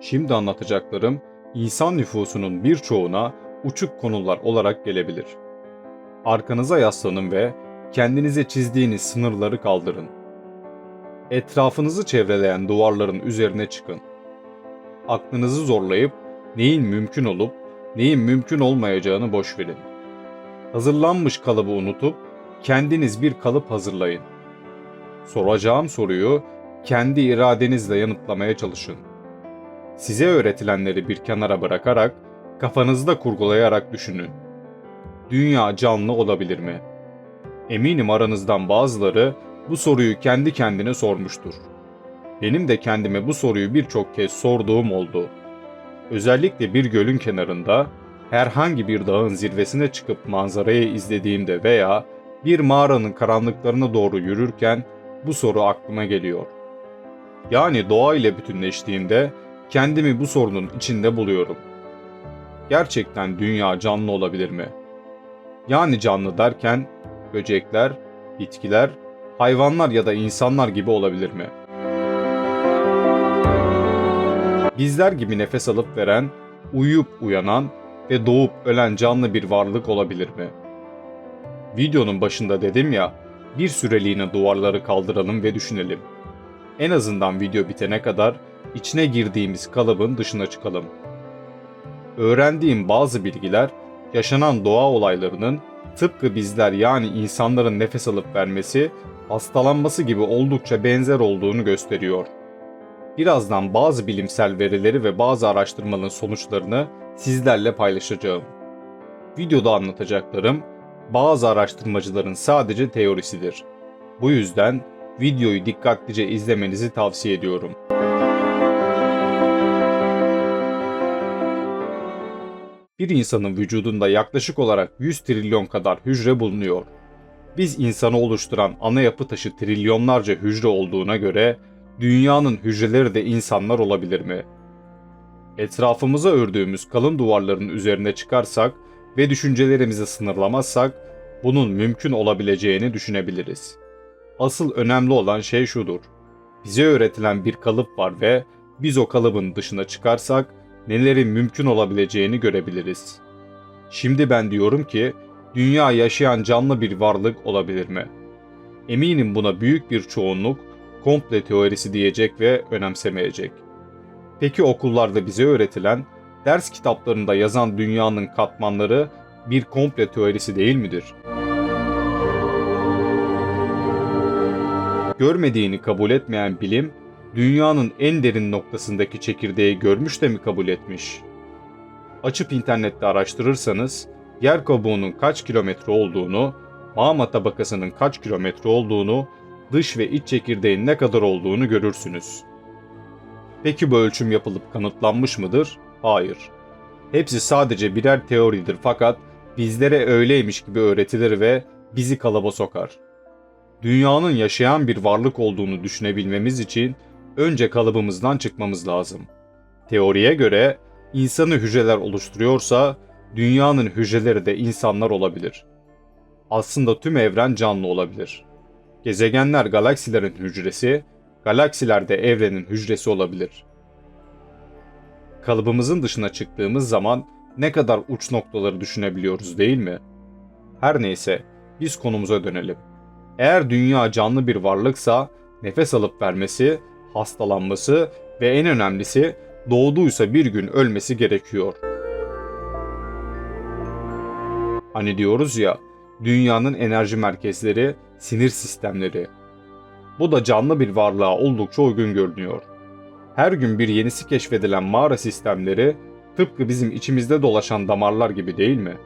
Şimdi anlatacaklarım insan nüfusunun birçoğuna uçuk konular olarak gelebilir. Arkanıza yaslanın ve kendinize çizdiğiniz sınırları kaldırın. Etrafınızı çevreleyen duvarların üzerine çıkın. Aklınızı zorlayıp neyin mümkün olup neyin mümkün olmayacağını boş verin. Hazırlanmış kalıbı unutup kendiniz bir kalıp hazırlayın. Soracağım soruyu kendi iradenizle yanıtlamaya çalışın. Size öğretilenleri bir kenara bırakarak kafanızda kurgulayarak düşünün. Dünya canlı olabilir mi? Eminim aranızdan bazıları bu soruyu kendi kendine sormuştur. Benim de kendime bu soruyu birçok kez sorduğum oldu. Özellikle bir gölün kenarında herhangi bir dağın zirvesine çıkıp manzarayı izlediğimde veya bir mağaranın karanlıklarına doğru yürürken bu soru aklıma geliyor. Yani doğa ile bütünleştiğimde kendimi bu sorunun içinde buluyorum. Gerçekten dünya canlı olabilir mi? Yani canlı derken böcekler, bitkiler, hayvanlar ya da insanlar gibi olabilir mi? Bizler gibi nefes alıp veren, uyuyup uyanan ve doğup ölen canlı bir varlık olabilir mi? Videonun başında dedim ya, bir süreliğine duvarları kaldıralım ve düşünelim. En azından video bitene kadar içine girdiğimiz kalıbın dışına çıkalım. Öğrendiğim bazı bilgiler yaşanan doğa olaylarının tıpkı bizler yani insanların nefes alıp vermesi, hastalanması gibi oldukça benzer olduğunu gösteriyor. Birazdan bazı bilimsel verileri ve bazı araştırmaların sonuçlarını sizlerle paylaşacağım. Videoda anlatacaklarım bazı araştırmacıların sadece teorisidir. Bu yüzden videoyu dikkatlice izlemenizi tavsiye ediyorum. Bir insanın vücudunda yaklaşık olarak 100 trilyon kadar hücre bulunuyor. Biz insanı oluşturan ana yapı taşı trilyonlarca hücre olduğuna göre dünyanın hücreleri de insanlar olabilir mi? Etrafımıza ördüğümüz kalın duvarların üzerine çıkarsak ve düşüncelerimizi sınırlamazsak bunun mümkün olabileceğini düşünebiliriz. Asıl önemli olan şey şudur. Bize öğretilen bir kalıp var ve biz o kalıbın dışına çıkarsak nelerin mümkün olabileceğini görebiliriz. Şimdi ben diyorum ki dünya yaşayan canlı bir varlık olabilir mi? Eminim buna büyük bir çoğunluk komple teorisi diyecek ve önemsemeyecek. Peki okullarda bize öğretilen, ders kitaplarında yazan dünyanın katmanları bir komple teorisi değil midir? Görmediğini kabul etmeyen bilim, dünyanın en derin noktasındaki çekirdeği görmüş de mi kabul etmiş? Açıp internette araştırırsanız, yer kabuğunun kaç kilometre olduğunu, mağma tabakasının kaç kilometre olduğunu, dış ve iç çekirdeğin ne kadar olduğunu görürsünüz. Peki bu ölçüm yapılıp kanıtlanmış mıdır? Hayır. Hepsi sadece birer teoridir fakat bizlere öyleymiş gibi öğretilir ve bizi kalaba sokar. Dünyanın yaşayan bir varlık olduğunu düşünebilmemiz için önce kalıbımızdan çıkmamız lazım. Teoriye göre insanı hücreler oluşturuyorsa dünyanın hücreleri de insanlar olabilir. Aslında tüm evren canlı olabilir. Gezegenler galaksilerin hücresi, galaksiler de evrenin hücresi olabilir. Kalıbımızın dışına çıktığımız zaman ne kadar uç noktaları düşünebiliyoruz değil mi? Her neyse, biz konumuza dönelim. Eğer dünya canlı bir varlıksa nefes alıp vermesi, hastalanması ve en önemlisi doğduysa bir gün ölmesi gerekiyor. Hani diyoruz ya, dünyanın enerji merkezleri, sinir sistemleri. Bu da canlı bir varlığa oldukça uygun görünüyor. Her gün bir yenisi keşfedilen mağara sistemleri tıpkı bizim içimizde dolaşan damarlar gibi değil mi?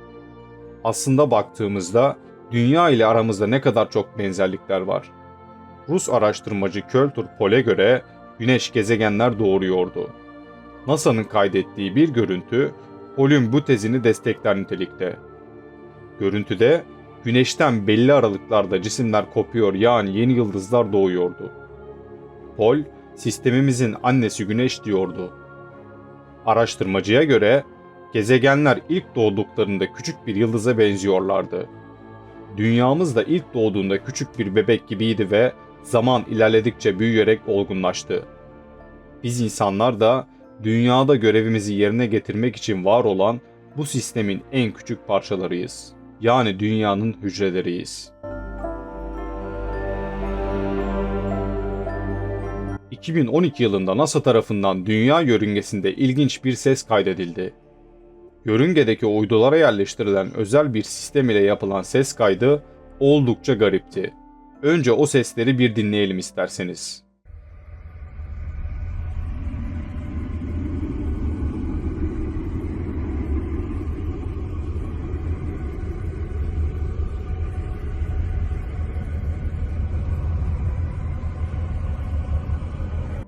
Aslında baktığımızda dünya ile aramızda ne kadar çok benzerlikler var. Rus araştırmacı Költür Pol'e göre güneş gezegenler doğuruyordu. NASA'nın kaydettiği bir görüntü Pol'ün bu tezini destekler nitelikte. Görüntüde güneşten belli aralıklarda cisimler kopuyor yani yeni yıldızlar doğuyordu. Pol, sistemimizin annesi güneş diyordu. Araştırmacıya göre gezegenler ilk doğduklarında küçük bir yıldıza benziyorlardı. Dünyamız da ilk doğduğunda küçük bir bebek gibiydi ve zaman ilerledikçe büyüyerek olgunlaştı. Biz insanlar da dünyada görevimizi yerine getirmek için var olan bu sistemin en küçük parçalarıyız. Yani dünyanın hücreleriyiz. 2012 yılında NASA tarafından dünya yörüngesinde ilginç bir ses kaydedildi. Yörüngedeki uydulara yerleştirilen özel bir sistem ile yapılan ses kaydı oldukça garipti. Önce o sesleri bir dinleyelim isterseniz.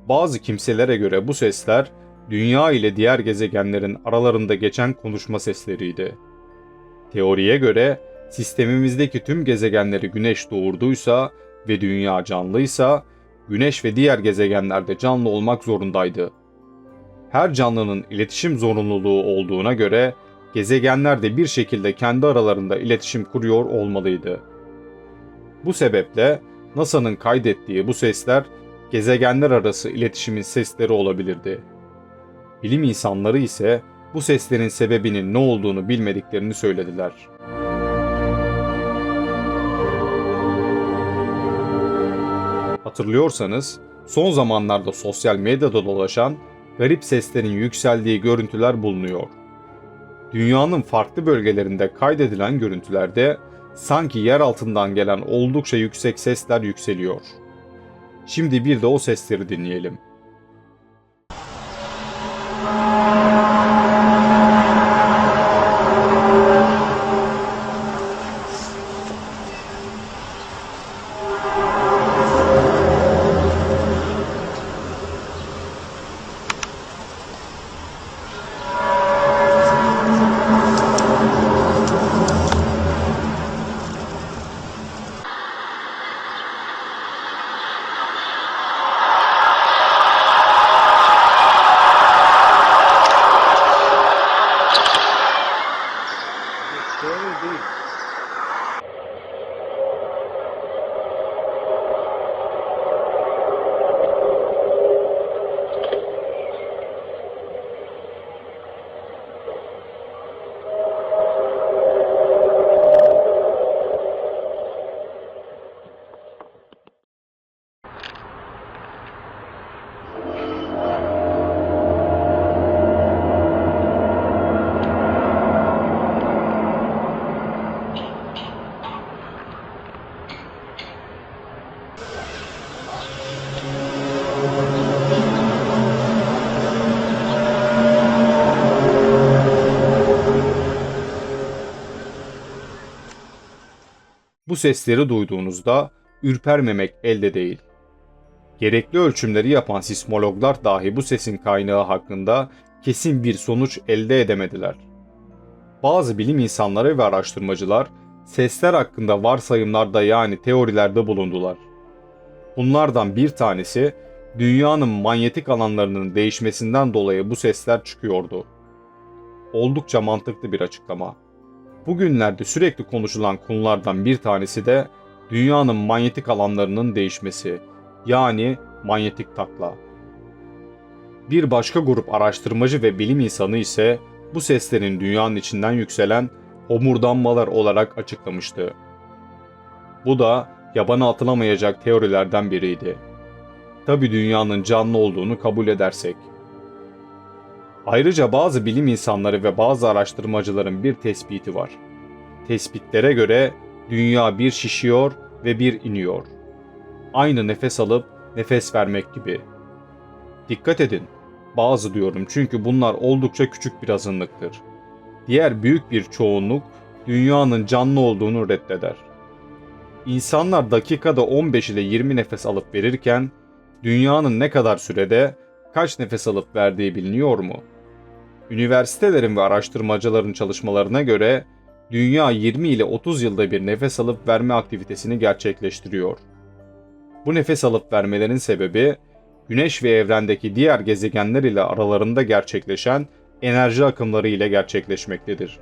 Bazı kimselere göre bu sesler dünya ile diğer gezegenlerin aralarında geçen konuşma sesleriydi. Teoriye göre sistemimizdeki tüm gezegenleri güneş doğurduysa ve dünya canlıysa güneş ve diğer gezegenlerde canlı olmak zorundaydı. Her canlının iletişim zorunluluğu olduğuna göre gezegenler de bir şekilde kendi aralarında iletişim kuruyor olmalıydı. Bu sebeple NASA'nın kaydettiği bu sesler gezegenler arası iletişimin sesleri olabilirdi. Bilim insanları ise bu seslerin sebebinin ne olduğunu bilmediklerini söylediler. Hatırlıyorsanız son zamanlarda sosyal medyada dolaşan garip seslerin yükseldiği görüntüler bulunuyor. Dünyanın farklı bölgelerinde kaydedilen görüntülerde sanki yer altından gelen oldukça yüksek sesler yükseliyor. Şimdi bir de o sesleri dinleyelim. Bu sesleri duyduğunuzda ürpermemek elde değil. Gerekli ölçümleri yapan sismologlar dahi bu sesin kaynağı hakkında kesin bir sonuç elde edemediler. Bazı bilim insanları ve araştırmacılar sesler hakkında varsayımlarda yani teorilerde bulundular. Bunlardan bir tanesi dünyanın manyetik alanlarının değişmesinden dolayı bu sesler çıkıyordu. Oldukça mantıklı bir açıklama. Bugünlerde sürekli konuşulan konulardan bir tanesi de dünyanın manyetik alanlarının değişmesi, yani manyetik takla. Bir başka grup araştırmacı ve bilim insanı ise bu seslerin dünyanın içinden yükselen homurdanmalar olarak açıklamıştı. Bu da yabana atılamayacak teorilerden biriydi. Tabi dünyanın canlı olduğunu kabul edersek. Ayrıca bazı bilim insanları ve bazı araştırmacıların bir tespiti var. Tespitlere göre dünya bir şişiyor ve bir iniyor. Aynı nefes alıp nefes vermek gibi. Dikkat edin. Bazı diyorum çünkü bunlar oldukça küçük bir azınlıktır. Diğer büyük bir çoğunluk dünyanın canlı olduğunu reddeder. İnsanlar dakikada 15 ile 20 nefes alıp verirken dünyanın ne kadar sürede kaç nefes alıp verdiği biliniyor mu? Üniversitelerin ve araştırmacıların çalışmalarına göre dünya 20 ile 30 yılda bir nefes alıp verme aktivitesini gerçekleştiriyor. Bu nefes alıp vermelerin sebebi Güneş ve evrendeki diğer gezegenler ile aralarında gerçekleşen enerji akımları ile gerçekleşmektedir.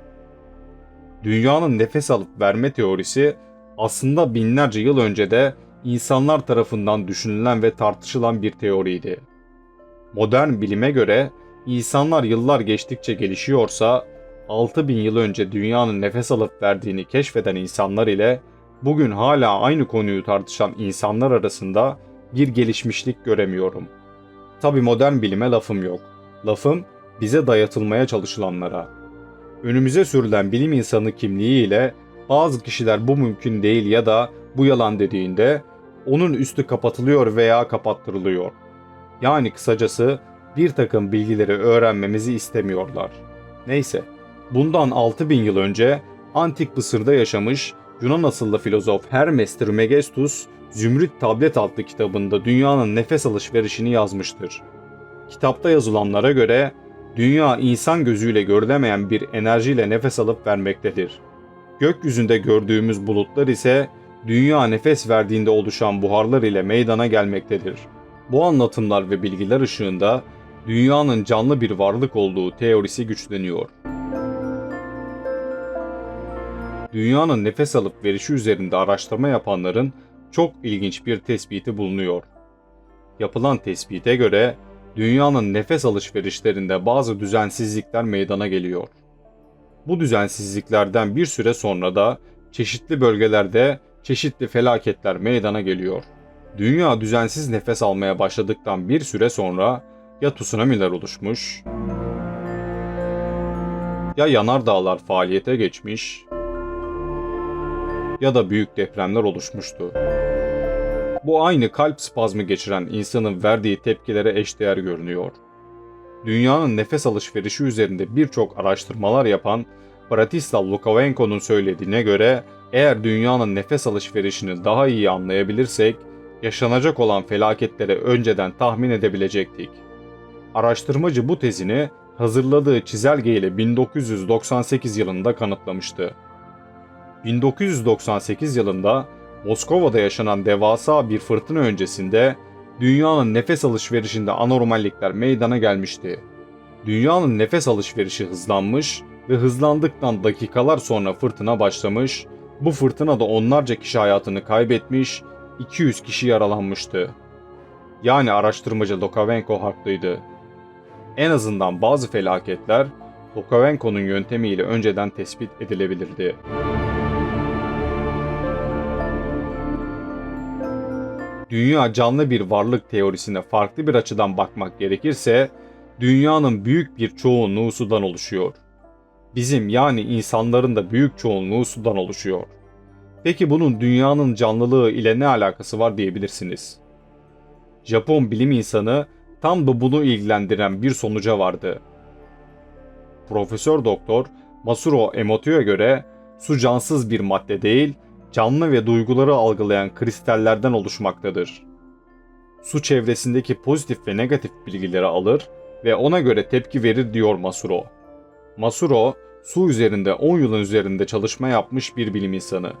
Dünyanın nefes alıp verme teorisi aslında binlerce yıl önce de insanlar tarafından düşünülen ve tartışılan bir teoriydi. Modern bilime göre İnsanlar yıllar geçtikçe gelişiyorsa 6000 yıl önce dünyanın nefes alıp verdiğini keşfeden insanlar ile bugün hala aynı konuyu tartışan insanlar arasında bir gelişmişlik göremiyorum. Tabi modern bilime lafım yok. Lafım bize dayatılmaya çalışılanlara. Önümüze sürülen bilim insanı kimliğiyle bazı kişiler bu mümkün değil ya da bu yalan dediğinde onun üstü kapatılıyor veya kapattırılıyor. Yani kısacası bir takım bilgileri öğrenmemizi istemiyorlar. Neyse, bundan 6000 yıl önce Antik Mısır'da yaşamış Yunan asıllı filozof Hermes Trismegistus, Zümrüt Tablet adlı kitabında dünyanın nefes alışverişini yazmıştır. Kitapta yazılanlara göre dünya insan gözüyle görülemeyen bir enerjiyle nefes alıp vermektedir. Gökyüzünde gördüğümüz bulutlar ise dünya nefes verdiğinde oluşan buharlar ile meydana gelmektedir. Bu anlatımlar ve bilgiler ışığında dünyanın canlı bir varlık olduğu teorisi güçleniyor. Dünyanın nefes alıp verişi üzerinde araştırma yapanların çok ilginç bir tespiti bulunuyor. Yapılan tespite göre dünyanın nefes alışverişlerinde bazı düzensizlikler meydana geliyor. Bu düzensizliklerden bir süre sonra da çeşitli bölgelerde çeşitli felaketler meydana geliyor. Dünya düzensiz nefes almaya başladıktan bir süre sonra ya tsunamiler oluşmuş, ya yanardağlar faaliyete geçmiş ya da büyük depremler oluşmuştu. Bu aynı kalp spazmı geçiren insanın verdiği tepkilere eşdeğer görünüyor. Dünyanın nefes alışverişi üzerinde birçok araştırmalar yapan Bratislav Lukavenko'nun söylediğine göre eğer dünyanın nefes alışverişini daha iyi anlayabilirsek, yaşanacak olan felaketleri önceden tahmin edebilecektik. Araştırmacı bu tezini hazırladığı çizelge ile 1998 yılında kanıtlamıştı. 1998 yılında Moskova'da yaşanan devasa bir fırtına öncesinde dünyanın nefes alışverişinde anormallikler meydana gelmişti. Dünyanın nefes alışverişi hızlanmış ve hızlandıktan dakikalar sonra fırtına başlamış, bu fırtınada onlarca kişi hayatını kaybetmiş, 200 kişi yaralanmıştı. Yani araştırmacı Lokavenko haklıydı. En azından bazı felaketler Lokavenko'nun yöntemiyle önceden tespit edilebilirdi. Dünya canlı bir varlık teorisine farklı bir açıdan bakmak gerekirse, dünyanın büyük bir çoğunluğu sudan oluşuyor. Bizim yani insanların da büyük çoğunluğu sudan oluşuyor. Peki bunun dünyanın canlılığı ile ne alakası var diyebilirsiniz. Japon bilim insanı tam da bunu ilgilendiren bir sonuca vardı. Profesör Doktor Masuro Emoto'ya göre su cansız bir madde değil, canlı ve duyguları algılayan kristallerden oluşmaktadır. Su çevresindeki pozitif ve negatif bilgileri alır ve ona göre tepki verir diyor Masuro. Masuro, su üzerinde 10 yılın üzerinde çalışma yapmış bir bilim insanı.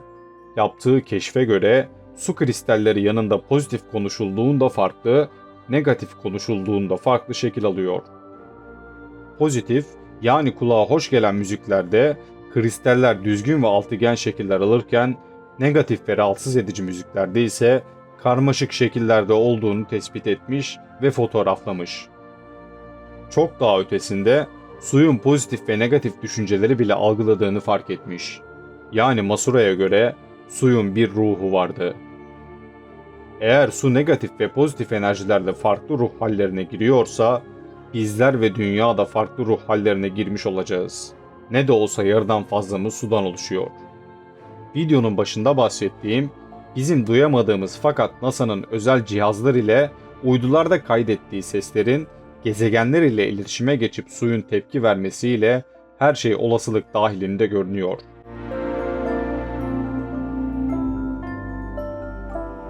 Yaptığı keşfe göre su kristalleri yanında pozitif konuşulduğunda farklı, negatif konuşulduğunda farklı şekil alıyor. Pozitif, yani kulağa hoş gelen müziklerde kristaller düzgün ve altıgen şekiller alırken negatif ve rahatsız edici müziklerde ise karmaşık şekillerde olduğunu tespit etmiş ve fotoğraflamış. Çok daha ötesinde suyun pozitif ve negatif düşünceleri bile algıladığını fark etmiş. Yani Masura'ya göre suyun bir ruhu vardı. Eğer su negatif ve pozitif enerjilerle farklı ruh hallerine giriyorsa, bizler ve dünya da farklı ruh hallerine girmiş olacağız. Ne de olsa yarıdan fazlamız sudan oluşuyor. Videonun başında bahsettiğim, bizim duyamadığımız fakat NASA'nın özel cihazlar ile uydularda kaydettiği seslerin gezegenler ile iletişime geçip suyun tepki vermesiyle her şey olasılık dahilinde görünüyor.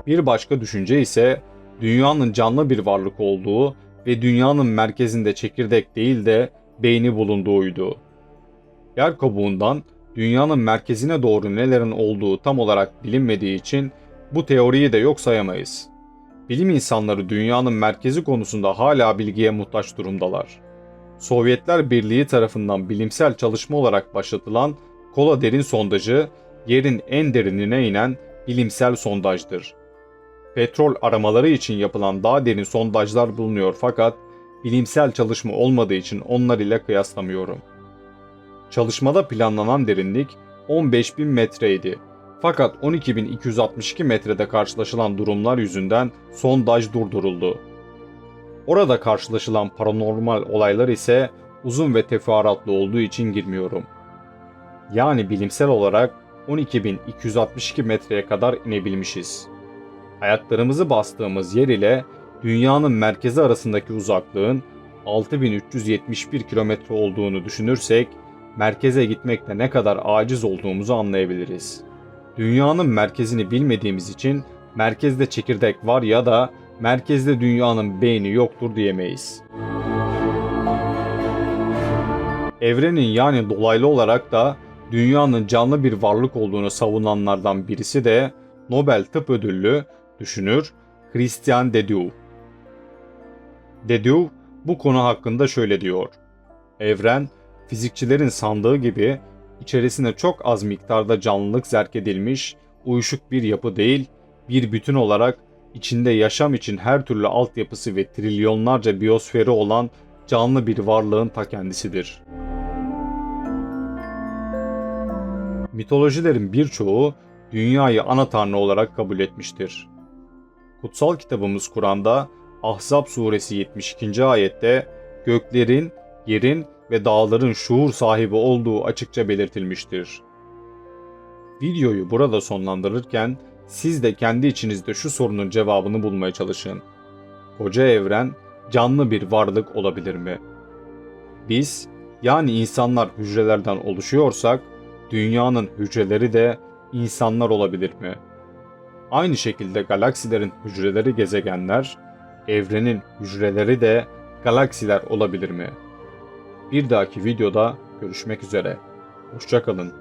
Bir başka düşünce ise dünyanın canlı bir varlık olduğu ve dünyanın merkezinde çekirdek değil de beyni bulunduğuydu. Yer kabuğundan dünyanın merkezine doğru nelerin olduğu tam olarak bilinmediği için bu teoriyi de yok sayamayız. Bilim insanları dünyanın merkezi konusunda hala bilgiye muhtaç durumdalar. Sovyetler Birliği tarafından bilimsel çalışma olarak başlatılan Kola derin sondajı, yerin en derinine inen bilimsel sondajdır. Petrol aramaları için yapılan daha derin sondajlar bulunuyor fakat bilimsel çalışma olmadığı için onlar ile kıyaslamıyorum. Çalışmada planlanan derinlik 15.000 metreydi. Fakat 12.262 metrede karşılaşılan durumlar yüzünden sondaj durduruldu. Orada karşılaşılan paranormal olaylar ise uzun ve teferruatlı olduğu için girmiyorum. Yani bilimsel olarak 12.262 metreye kadar inebilmişiz. Ayaklarımızı bastığımız yer ile dünyanın merkezi arasındaki uzaklığın 6371 kilometre olduğunu düşünürsek merkeze gitmekte ne kadar aciz olduğumuzu anlayabiliriz. Dünyanın merkezini bilmediğimiz için merkezde çekirdek var ya da merkezde dünyanın beyni yoktur diyemeyiz. Evrenin yani dolaylı olarak da dünyanın canlı bir varlık olduğunu savunanlardan birisi de Nobel Tıp Ödüllü düşünür Christian de Dieu. De Dieu bu konu hakkında şöyle diyor. Evren, fizikçilerin sandığı gibi içerisine çok az miktarda canlılık zerk edilmiş, uyuşuk bir yapı değil, bir bütün olarak içinde yaşam için her türlü altyapısı ve trilyonlarca biyosferi olan canlı bir varlığın ta kendisidir. Mitolojilerin birçoğu dünyayı ana tanrı olarak kabul etmiştir. Kutsal kitabımız Kur'an'da Ahzab suresi 72. ayette göklerin, yerin ve dağların şuur sahibi olduğu açıkça belirtilmiştir. Videoyu burada sonlandırırken siz de kendi içinizde şu sorunun cevabını bulmaya çalışın. Koca evren canlı bir varlık olabilir mi? Biz yani insanlar hücrelerden oluşuyorsak dünyanın hücreleri de insanlar olabilir mi? Aynı şekilde galaksilerin hücreleri gezegenler, evrenin hücreleri de galaksiler olabilir mi? Bir dahaki videoda görüşmek üzere. Hoşçakalın.